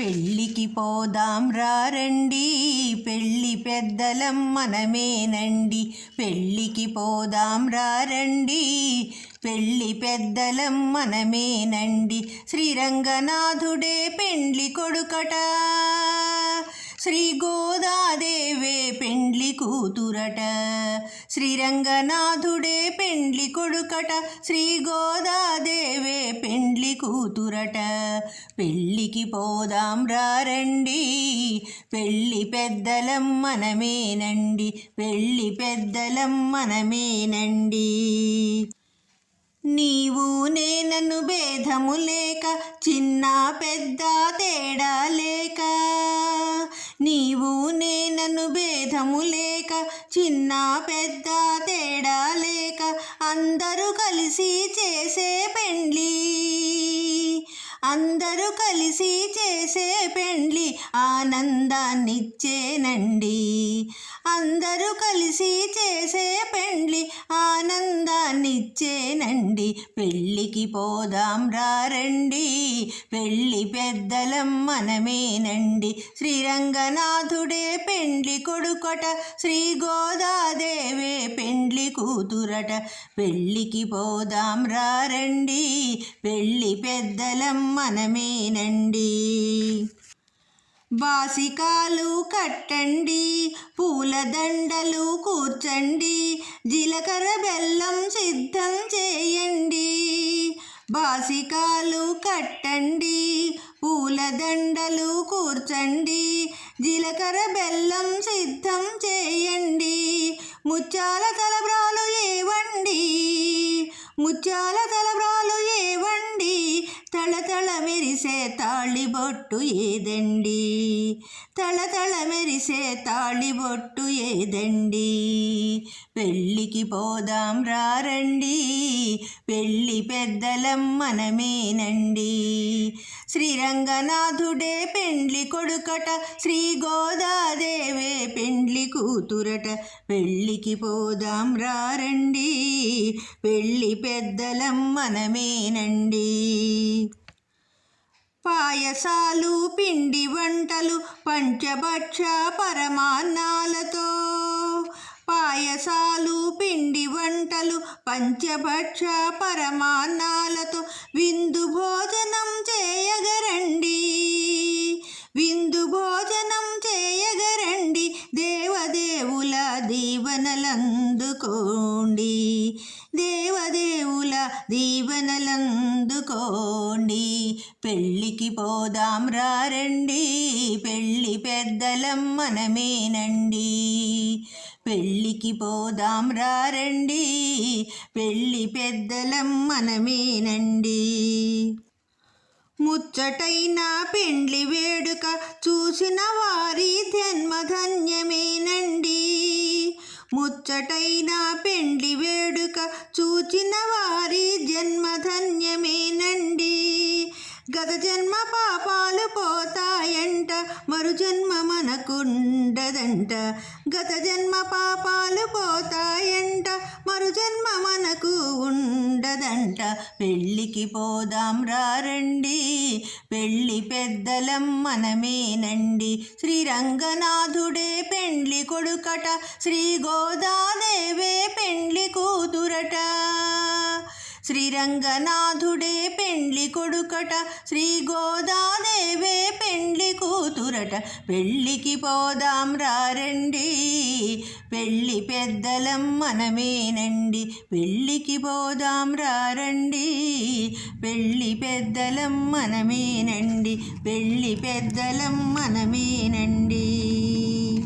పెళ్ళికి పోదాం రారండి. పెళ్ళి పెద్దలం మనమేనండి. పెళ్ళికి పోదాం రారండి. పెళ్ళి పెద్దలం మనమేనండి. శ్రీరంగనాథుడే పెండ్లి కొడుకట. శ్రీ గోదాదేవే పెండ్లి కూతురట. శ్రీరంగనాథుడే పెండ్లి కొడుకట శ్రీ గోదాదేవే పెండ్లి కూతురట. పెళ్ళికి పోదాం రారండి పెళ్ళి పెద్దలం మనమేనండి పెళ్ళి పెద్దలం మనమేనండి. నీవు నేనను భేదము లేక చిన్న పెద్ద తేడా లేక నీవు నన్ను భేదము లేక చిన్న పెద్ద తేడా లేక అందరూ కలిసి చేసే పెండ్లి అందరూ కలిసి చేసే పెండ్లి ఆనందాన్నిచ్చేనండి. అందరూ కలిసి చేసే పెండ్లి ఆనందాన్నిచ్చేనండి. పెళ్ళికి పోదాం రారండి. పెళ్ళి పెద్దలం మనమేనండి. శ్రీరంగనాథుడే పెండ్లి కొడుకట శ్రీ గోదాదేవే పెండ్లి కూతురట. పెళ్ళికి పోదాం రారండి. పెళ్ళి పెద్దలం మనమేనండి. బాసికాలు కట్టండి పూలదండలు కూర్చండి జీలకర్ర బెల్లం సిద్ధం చేయండి. బాసికాలు కట్టండి పూలదండలు కూర్చండి జీలకర్ర బెల్లం సిద్ధం చేయండి. ముత్యాల తలబ్రాలు ఏవండి? ముత్యాల తాళిబొట్టు ఏదండి? తళతళ మెరిసే తాళిబొట్టు ఏదండి? పెళ్ళికి పోదాం రారండి పెళ్ళి పెద్దలం మనమేనండి. శ్రీరంగనాథుడే పెండ్లి కొడుకట శ్రీ గోదాదేవే పెండ్లి కూతురట. పెళ్ళికి పోదాం రారండి పెళ్ళి పెద్దలం మనమేనండి. పాయసాలు పిండి వంటలు పంచభక్ష పరమాన్నాలతో. పాయసాలు పిండి వంటలు పంచభక్ష పరమాన్నాలతో. దేవదేవుల దీవెనలందుకోండి. దేవదేవుల దీవెనలందుకోండి. పెళ్ళికి పోదాం రారండి. పెళ్ళి పెద్దలం మనమేనండి. పెళ్ళికి పోదాం రారండి. పెళ్ళి పెద్దలం మనమేనండి. ముచ్చటైన పెండ్లి వేడుక చూసిన వారి జన్మధన్యమేనండి. ముచ్చటైన పెండ్లి వేడుక చూచిన వారి జన్మధన్యమేనండి. గత జన్మ పాపాలు మరు జన్మ మనకుండదంట గత జన్మ పాపాలు పోతాయంట. మరు జన్మ మనకు ఉండదంట. పెళ్ళికి పోదాం రండి పెళ్ళి పెద్దలం మనమేనండి. శ్రీరంగనాథుడే పెండ్లి కొడుకట. శ్రీ గోదాదేవే పెండ్లి కూతురట. శ్రీరంగనాథుడే పెండ్లి కొడుకట శ్రీ గోదాదేవే పెండ్లి కూతురట. పెళ్ళికి పోదాం రారండి పెళ్ళి పెద్దలం మనమేనండి. పెళ్ళికి పోదాం రారండి పెళ్ళి పెద్దలం మనమేనండి. పెళ్ళి పెద్దలం మనమేనండి.